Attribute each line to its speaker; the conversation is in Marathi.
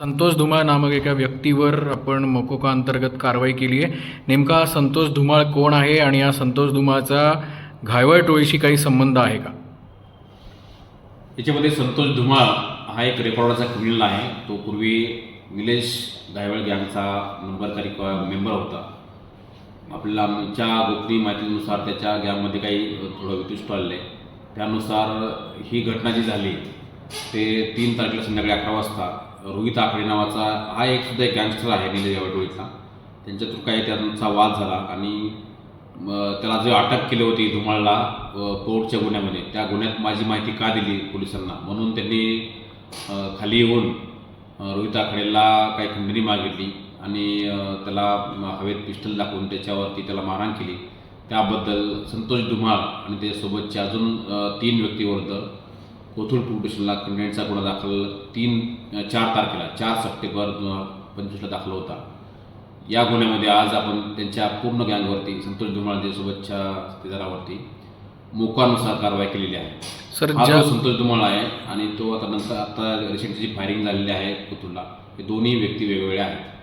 Speaker 1: संतोष धुमाळ नामक एका व्यक्तीवर आपण मोकोका अंतर्गत कारवाई केली आहे. नेमका संतोष धुमाळ कोण आहे आणि या संतोष धुमाळचा घायवळ टोळीशी काही संबंध आहे का?
Speaker 2: याच्यामध्ये संतोष धुमाळ हा एक रेकॉर्डाचा क्रिमिनल आहे. तो पूर्वी निलेश गायवळ गँगचा नंबरकारी मेंबर होता. आपल्याला आमच्या गोपनीय माहितीनुसार त्याच्या गँगमध्ये काही थोडं वितुष्ट आलेलं आहे. त्यानुसार ही घटना जी झाली ते तीन तारखेला संध्याकाळी अकरा वाजता रोहित आकडे नावाचा हा एक सुद्धा एक गँगस्टर आहे निलेश गायवळ टोळीचा त्यांच्यातून काही त्यांचा वाद झाला आणि त्याला जे अटक केली होती धुमाळला पोर्टच्या कोर्टच्या गुन्ह्यामध्ये त्या गुन्ह्यात माझी माहिती का दिली पोलिसांना? म्हणून त्यांनी खाली येऊन रोहित आखडेला काही खंडणी मागितली आणि त्याला हवेत पिस्टल दाखवून त्याच्यावरती त्याला मारहाण केली. त्याबद्दल संतोष धुमाळ आणि त्याच्यासोबतचे अजून तीन व्यक्तीविरुद्ध कोथरूड पोलीस स्टेशनला कंप्लेंटचा गुन्हा दाखल तीन चार तारखेला चार सप्टेंबर दोन हजार पंचवीसला दाखल होता. या गुन्ह्यामध्ये आज आपण त्यांच्या पूर्ण गँगवरती संतोष धुमाळ सोबतच्या स्थिरावरती मोकानुसार कारवाई केलेली आहे.
Speaker 1: सर
Speaker 2: हा जो संतोष धुमाळ आहे आणि तो आता नंतर आता रिसेंटची फायरिंग झालेली आहे कोथरूडला हे दोन्ही व्यक्ती वेगवेगळ्या आहेत.